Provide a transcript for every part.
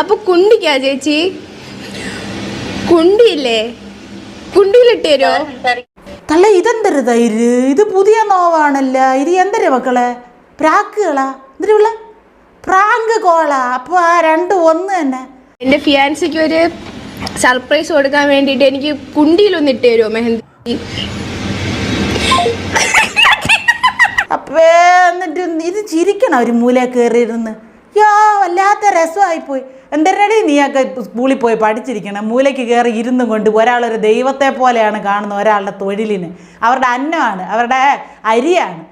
അപ്പൊ കുണ്ടിക്കാ ചേച്ചി. കുണ്ടിയില്ലേ? കുണ്ടിയിലിട്ട് തരുമോ തള്ള ഇതെന്തര് തൈര്? ഇത് പുതിയ നോവാണല്ല? ഇത് എന്തര മക്കളെ? പ്രാക്കുകളാ? എന്തിനുള്ള പ്രാങ്ക് കോളാ. അപ്പൊ ആ രണ്ട് ഒന്ന് തന്നെ. എന്റെ ഫിയാൻസിക്ക് ഒരു സർപ്രൈസ് കൊടുക്കാൻ വേണ്ടിട്ട് എനിക്ക് കുണ്ടിയിലൊന്ന് ഇട്ട് തരുമോ മെഹന്തി? അപ്പേ എന്നിട്ട് ഇത് ചിരിക്കണം? ഒരു മൂല കയറിയിരുന്ന്. യാ വല്ലാത്ത രസമായിപ്പോയി. എന്തരടി നീയൊക്കെ സ്കൂളിൽ പോയി പഠിച്ചിരിക്കണം? മൂലയ്ക്ക് കയറി ഇരുന്നും കൊണ്ട് ഒരാളൊരു ദൈവത്തെ പോലെയാണ് കാണുന്നത് ഒരാളുടെ തൊഴിലിന്. അവരുടെ അന്നമാണ് അവരുടെ അരിയാണ്.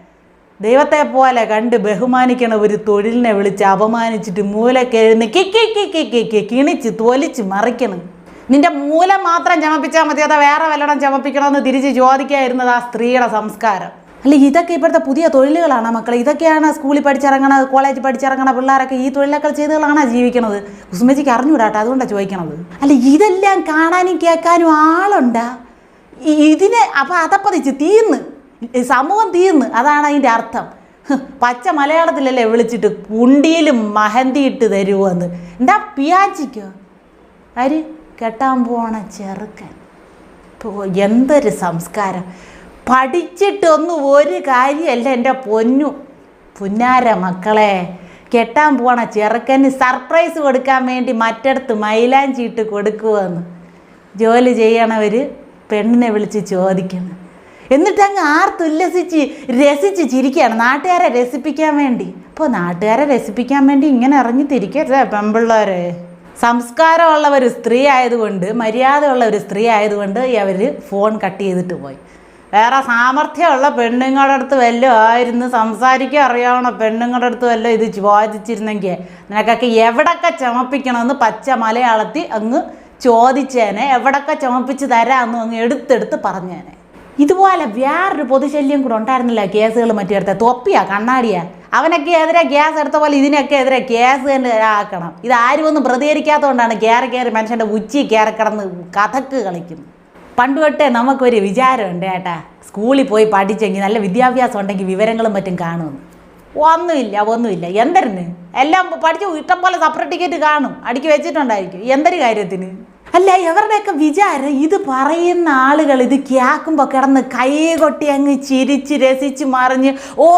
ദൈവത്തെ പോലെ കണ്ട് ബഹുമാനിക്കണ ഒരു തൊഴിലിനെ വിളിച്ച് അപമാനിച്ചിട്ട് മൂലക്കെഴുന്ന് എഴുന്ന കി കി കി കി കി കിണിച്ച് തൊലിച്ച് മറിക്കണം. നിന്റെ മൂലം മാത്രം ചമപ്പിച്ചാൽ മതി അതോ വേറെ വല്ലതും ചമപ്പിക്കണമെന്ന് തിരിച്ച് ചോദിക്കായിരുന്നത് ആ സ്ത്രീയുടെ സംസ്കാരം. അല്ല ഇതൊക്കെ ഇപ്പോഴത്തെ പുതിയ തൊഴിലുകളാണ് മക്കൾ ഇതൊക്കെയാണ് സ്കൂളിൽ പഠിച്ചിറങ്ങണ കോളേജിൽ പഠിച്ചിറങ്ങണ പിള്ളേരൊക്കെ ഈ തൊഴിലൊക്കെ ചെയ്തുകളാണ് ജീവിക്കണത്. കുസുമജിക്ക് അറിഞ്ഞുകൂടാട്ടോ അതുകൊണ്ടാണ് ചോദിക്കണത്. അല്ല ഇതെല്ലാം കാണാനും കേൾക്കാനും ആളുണ്ടാ? ഇതിനെ അപ്പം അതപ്പതിച്ച് തീർന്ന്. സമൂഹം തീർന്ന്. അതാണ് അതിന്റെ അർത്ഥം. പച്ച മലയാളത്തിലല്ലേ വിളിച്ചിട്ട് കുണ്ടിയിലും മഹന്തി ഇട്ട് തരുമോന്ന് എന്താ പിയാച്ചിക്കോ? ആര്? കെട്ടാൻ പോണ ചെറുക്കൻ. എന്തൊരു സംസ്കാരം. പഠിച്ചിട്ടൊന്നും ഒരു കാര്യമല്ല എന്റെ പൊന്നു. പുന്നാര മക്കളെ കെട്ടാൻ പോണ ചെറുക്കന് സർപ്രൈസ് കൊടുക്കാൻ വേണ്ടി മറ്റടുത്ത് മൈലാഞ്ചി ഇട്ട് കൊടുക്കുമെന്ന് ജോലി ചെയ്യണവർ പെണ്ണിനെ വിളിച്ച് ചോദിക്കണം എന്നിട്ട് അങ്ങ് ആർത്തുല്ലസിച്ച് രസിച്ച് ചിരിക്കുകയാണ്. നാട്ടുകാരെ രസിപ്പിക്കാൻ വേണ്ടി. അപ്പോൾ നാട്ടുകാരെ രസിപ്പിക്കാൻ വേണ്ടി ഇങ്ങനെ ഇറങ്ങി തിരിക്കരുത് പെമ്പിള്ളേരെ. സംസ്കാരമുള്ള ഒരു സ്ത്രീ ആയതുകൊണ്ട് മര്യാദയുള്ള ഒരു സ്ത്രീ ആയതുകൊണ്ട് അവർ ഫോൺ കട്ട് ചെയ്തിട്ട് പോയി. വേറെ സാമർഥ്യമുള്ള പെണ്ണുങ്ങളുടെ അടുത്ത് വല്ലതും ആയിരുന്നു. സംസാരിക്കാൻ അറിയാവുന്ന പെണ്ണുങ്ങളുടെ അടുത്ത് വല്ല ഇത് ചോദിച്ചിരുന്നെങ്കിൽ നിനക്കൊക്കെ എവിടൊക്കെ ചമപ്പിക്കണമെന്ന് പച്ച മലയാളത്തിൽ അങ്ങ് ചോദിച്ചേനെ. എവിടൊക്കെ ചമപ്പിച്ച് തരാമെന്ന് അങ്ങ് എടുത്തെടുത്ത് പറഞ്ഞേനെ. ഇതുപോലെ വേറൊരു പൊതുശല്യം കൂടെ ഉണ്ടായിരുന്നില്ല കേസുകൾ മറ്റേ അടുത്ത തൊപ്പിയാ കണ്ണാടിയാ. അവനൊക്കെ എതിരെ ഗ്യാസ് എടുത്ത പോലെ ഇതിനൊക്കെ എതിരെ ഗ്യാസ് തന്നെ ആക്കണം. ഇത് ആരും ഒന്നും പ്രതികരിക്കാത്തതുകൊണ്ടാണ് കയറി കയറി മനുഷ്യന്റെ ഉച്ചി കയറി കിടന്ന് കഥക്ക് കളിക്കുന്നത് പണ്ട് തൊട്ടേ നമുക്കൊരു വിചാരമുണ്ട് ഏട്ടാ. സ്കൂളിൽ പോയി പഠിച്ചെങ്കിൽ നല്ല വിദ്യാഭ്യാസം ഉണ്ടെങ്കിൽ വിവരങ്ങളും മറ്റും കാണുമെന്ന്. ഒന്നുമില്ല ഒന്നുമില്ല. എന്തരുന്ന്? എല്ലാം പഠിച്ചു ഇഷ്ടം പോലെ സർട്ടിഫിക്കറ്റ് കാണും. അടുക്കി വെച്ചിട്ടുണ്ടായിരിക്കും. എന്തൊരു കാര്യത്തിന്? അല്ല ഇവരുടെയൊക്കെ വിചാരം ഇത് പറയുന്ന ആളുകൾ ഇത് കേൾക്കുമ്പോൾ കിടന്ന് കൈ കൊട്ടി അങ്ങ് ചിരിച്ച് രസിച്ച് മറിഞ്ഞ് ഓ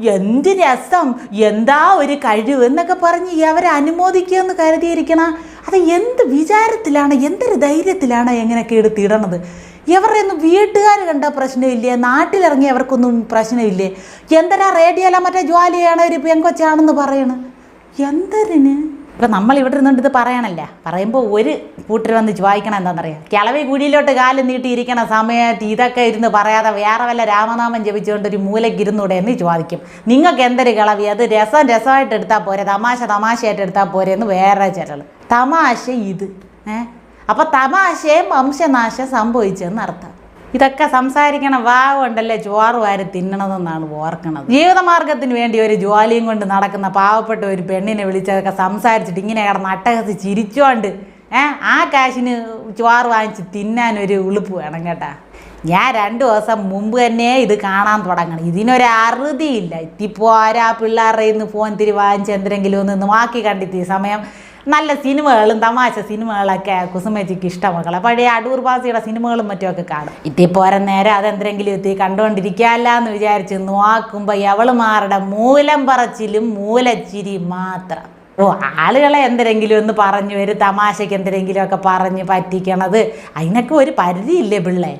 എന്ത് രസം. എന്താ ഒരു കഴിവ്? എന്നൊക്കെ പറഞ്ഞ് അവരെ അനുമോദിക്കുമെന്ന് കരുതിയിരിക്കണ അത് എന്ത് വിചാരത്തിലാണ് എന്തൊരു ധൈര്യത്തിലാണ് എങ്ങനെയൊക്കെ എടുത്തിടണത്? ഇവരുടെയൊന്നും വീട്ടുകാർ കണ്ട പ്രശ്നമില്ലേ? നാട്ടിലിറങ്ങി അവർക്കൊന്നും പ്രശ്നമില്ലേ? എന്തരാ റേഡിയോയില മറ്റേ ജ്വാലിയാണ് ഒരു പെങ്കൊച്ചാണെന്ന് പറയണ്? എന്തരിന്? ഇപ്പം നമ്മൾ ഇവിടെ ഇരുന്നുകൊണ്ട് ഇത് പറയണല്ല? പറയുമ്പോൾ ഒരു കൂട്ടർ വന്ന് വായിക്കണം എന്താണെന്നറിയാം കിളവി കുഴിയിലോട്ട് കാൽ നീട്ടിയിരിക്കണ സമയത്ത് ഇതൊക്കെ ഇരുന്ന് പറയാതെ വേറെ വല്ല രാമനാമം ജപിച്ചുകൊണ്ട് ഒരു മൂലയ്ക്ക് ഇരുന്നൂടെ എന്ന് ചോദിക്കും നിങ്ങൾക്ക് എന്തൊരു കിളവി? അത് രസം രസമായിട്ട് എടുത്താൽ പോരെ തമാശ തമാശയായിട്ട് എടുത്താൽ പോരെ എന്ന് വേറെ ചിലൾ തമാശ ഇത് ഏ? അപ്പോൾ തമാശയും വംശനാശം സംഭവിച്ചെന്ന് അർത്ഥം. ഇതൊക്കെ സംസാരിക്കണ വാവുണ്ടല്ലേ ചോറ് വാരി തിന്നണതെന്നാണ് ഓർക്കണത്. ജീവിതമാർഗത്തിന് വേണ്ടി ഒരു ജോലിയും കൊണ്ട് നടക്കുന്ന പാവപ്പെട്ട ഒരു പെണ്ണിനെ വിളിച്ചതൊക്കെ സംസാരിച്ചിട്ട് ഇങ്ങനെ കിടന്ന് അട്ടഹസി ചിരിച്ചോണ്ട് ഏഹ് ആ കാശിന് ചോറ് വാങ്ങിച്ച് തിന്നാൻ ഒരു ഉളുപ്പ് വേണം കേട്ടാ. ഞാൻ രണ്ട് ദിവസം മുമ്പ് തന്നെ ഇത് കാണാൻ തുടങ്ങണം. ഇതിനൊരു അറുതിയില്ല. ഇത്തിപ്പോരാ പിള്ളേരുടെ ഇന്ന് ഫോൺ തിരി വാങ്ങിച്ച് എന്തെങ്കിലും ഒന്ന് നോക്കി കണ്ടെത്തിയ സമയം നല്ല സിനിമകളും തമാശ സിനിമകളൊക്കെ കുസുമേച്ചിക്ക് ഇഷ്ടമക്കളെ പഴയ അടൂർ ബാസിയുടെ സിനിമകളും മറ്റുമൊക്കെ കാണും. ഇത്തി പോരാൻ നേരെ അതെന്തെങ്കിലും എത്തി കണ്ടുകൊണ്ടിരിക്കാല്ല എന്ന് വിചാരിച്ച് നോക്കുമ്പോൾ എവളുമാരുടെ മൂലം പറച്ചിലും മൂലച്ചിരി മാത്രം. ഓ ആളുകളെ എന്തെങ്കിലും ഒന്ന് പറഞ്ഞു ഒരു തമാശയ്ക്ക് എന്തെങ്കിലും ഒക്കെ പറഞ്ഞ് പറ്റിക്കണത് അതിനൊക്കെ ഒരു പരിധിയില്ലേ പിള്ളേ?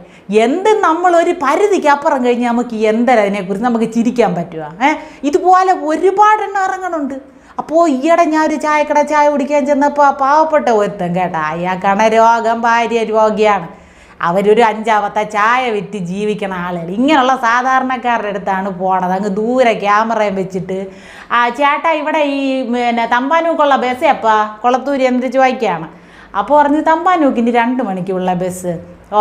എന്ത് നമ്മളൊരു പരിധിക്ക് അപ്പുറം കഴിഞ്ഞാൽ നമുക്ക് എന്തരതിനെക്കുറിച്ച് നമുക്ക് ചിരിക്കാൻ പറ്റുക ഏഹ് ഇതുപോലെ ഒരുപാടെണ്ണം ഇറങ്ങണുണ്ട്. അപ്പോൾ ഈയിടെ ഞാൻ ഒരു ചായക്കട ചായ കുടിക്കാൻ ചെന്നപ്പോൾ പാവപ്പെട്ട ഒരുത്തൻ കേട്ടാ അയാൾക്കാണ് രോഗം ഭാര്യ രോഗിയാണ്. അവരൊരു അഞ്ചാമത്തെ ചായ വിറ്റ് ജീവിക്കണ ആളുകൾ ഇങ്ങനെയുള്ള സാധാരണക്കാരുടെ അടുത്താണ് പോണത്. അങ്ങ് ദൂരെ ക്യാമറയും വെച്ചിട്ട്. ആ ചേട്ടാ ഇവിടെ ഈ പിന്നെ തമ്പാനൂക്കുള്ള ബസ് എപ്പാ? കൊളത്തൂര് എന്തിരിച്ച് വായിക്കുകയാണ് അപ്പോൾ പറഞ്ഞ് തമ്പാനൂക്കിന്റെ രണ്ട് മണിക്കുള്ള ബസ്. ഓ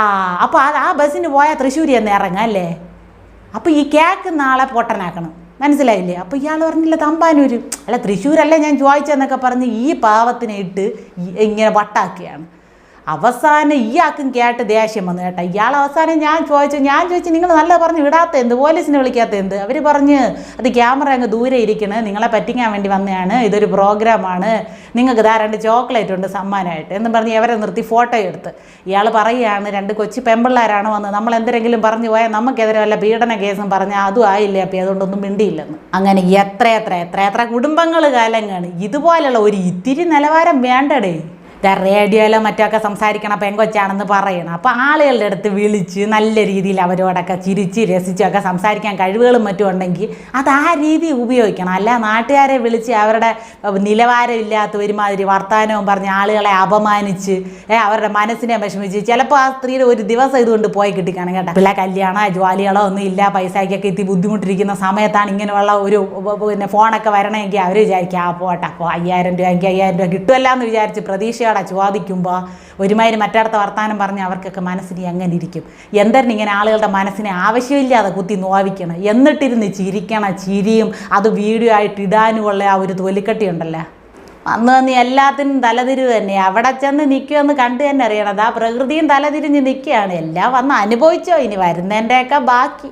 ആ അപ്പോൾ അത് ആ ബസ്സിന് പോയാൽ തൃശ്ശൂരിൽ നിന്ന് ഇറങ്ങാം അല്ലേ? അപ്പോൾ ഈ കേക്ക് നാളെ പൊട്ടനാക്കണം. മനസ്സിലായില്ലേ? അപ്പോൾ ഇയാൾ പറഞ്ഞില്ല തമ്പാനൂര് അല്ല തൃശ്ശൂരല്ലേ ഞാൻ ചോദിച്ചതെന്നൊക്കെ പറഞ്ഞ് ഈ പാവത്തിനെ ഇട്ട് ഇങ്ങനെ വട്ടാക്കുകയാണ് അവസാനം ഇയാൾക്കും കേട്ട് ദേഷ്യം വന്നു കേട്ടോ. ഇയാൾ അവസാനം ഞാൻ ചോദിച്ചു ഞാൻ ചോദിച്ചു നിങ്ങൾ നല്ല പറഞ്ഞ് വിടാത്ത എന്ത്? പോലീസിനെ വിളിക്കാത്ത എന്ത്? അവർ പറഞ്ഞ് അത് ക്യാമറ അങ്ങ് ദൂരെ ഇരിക്കണ് നിങ്ങളെ പറ്റിക്കാൻ വേണ്ടി വന്നതാണ് ഇതൊരു പ്രോഗ്രാമാണ് നിങ്ങൾക്ക് ഇതാ രണ്ട് ചോക്ലേറ്റ് ഉണ്ട് സമ്മാനമായിട്ട്. എന്ന് പറഞ്ഞ് അവരെ നിർത്തി ഫോട്ടോ എടുത്ത്. ഇയാൾ പറയുകയാണ് രണ്ട് കൊച്ചു പെമ്പിള്ളാരാണ് വന്നത് നമ്മൾ എന്തെങ്കിലും പറഞ്ഞു പോയാൽ നമുക്കെതിരെ വല്ല പീഡന കേസും പറഞ്ഞാൽ അതും ആയില്ലേ അപ്പം അതുകൊണ്ടൊന്നും മിണ്ടിയില്ലെന്ന്. അങ്ങനെ എത്ര എത്ര എത്ര എത്ര കുടുംബങ്ങൾ കാലങ്ങാണ് ഇതുപോലെയുള്ള ഒരു ഇത്തിരി നിലവാരം വേണ്ടടേ. റേഡിയോയിലോ മറ്റൊക്കെ സംസാരിക്കണ പെങ്കൊച്ചാണെന്ന് പറയണം. അപ്പോൾ ആളുകളുടെ അടുത്ത് വിളിച്ച് നല്ല രീതിയിൽ അവരോടൊക്കെ ചിരിച്ച് രസിച്ചൊക്കെ സംസാരിക്കാൻ കഴിവുകളും മറ്റും ഉണ്ടെങ്കിൽ അത് ആ രീതി ഉപയോഗിക്കണം. അല്ല നാട്ടുകാരെ വിളിച്ച് അവരുടെ നിലവാരമില്ലാത്ത ഒരുമാതിരി വർത്തമാനവും പറഞ്ഞ് ആളുകളെ അപമാനിച്ച് അവരുടെ മനസ്സിനെ വിഷമിച്ച് ചിലപ്പോൾ ആ സ്ത്രീയുടെ ഒരു ദിവസം ഇതുകൊണ്ട് പോയി കിട്ടിക്കാണ് കേട്ടോ. പിള്ള കല്യാണോ ജോലികളോ ഒന്നും ഇല്ല പൈസയ്ക്കൊക്കെ എത്തി ബുദ്ധിമുട്ടിരിക്കുന്ന സമയത്താണ് ഇങ്ങനെയുള്ള ഒരു പിന്നെ ഫോണൊക്കെ വരണമെങ്കിൽ അവർ വിചാരിക്കും ആ പോട്ടെ അപ്പോൾ അയ്യായിരം രൂപ എനിക്ക് അയ്യായിരം രൂപ കിട്ടുമല്ല എന്ന് വിചാരിച്ച് പ്രതീക്ഷയോടെ ചോദിക്കുമ്പോൾ ഒരുമാതിരി മറ്റടുത്ത വർത്തമാനം പറഞ്ഞ് അവർക്കൊക്കെ മനസ്സിന് അങ്ങനെ ഇരിക്കും? എന്തായിരുന്നു ഇങ്ങനെ ആളുകളുടെ മനസ്സിനെ ആവശ്യമില്ലാതെ കുത്തി നോവിക്കണം. എന്നിട്ടിരുന്ന് ചിരിക്കണം ചിരിയും അത് വീഡിയോ ആയിട്ട് ഇടാനുമുള്ള ആ ഒരു തൊലിക്കട്ടി ഉണ്ടല്ലോ? അന്ന് വന്ന് എല്ലാത്തിനും തലതിരിവ് തന്നെ. അവിടെ ചെന്ന് നിൽക്കുമെന്ന് കണ്ടു തന്നെ അറിയണം. ആ പ്രകൃതിയും തലതിരിഞ്ഞ് നിൽക്കുകയാണ് എല്ലാം വന്ന് അനുഭവിച്ചോ? ഇനി വരുന്നതിന്റെയൊക്കെ ബാക്കി.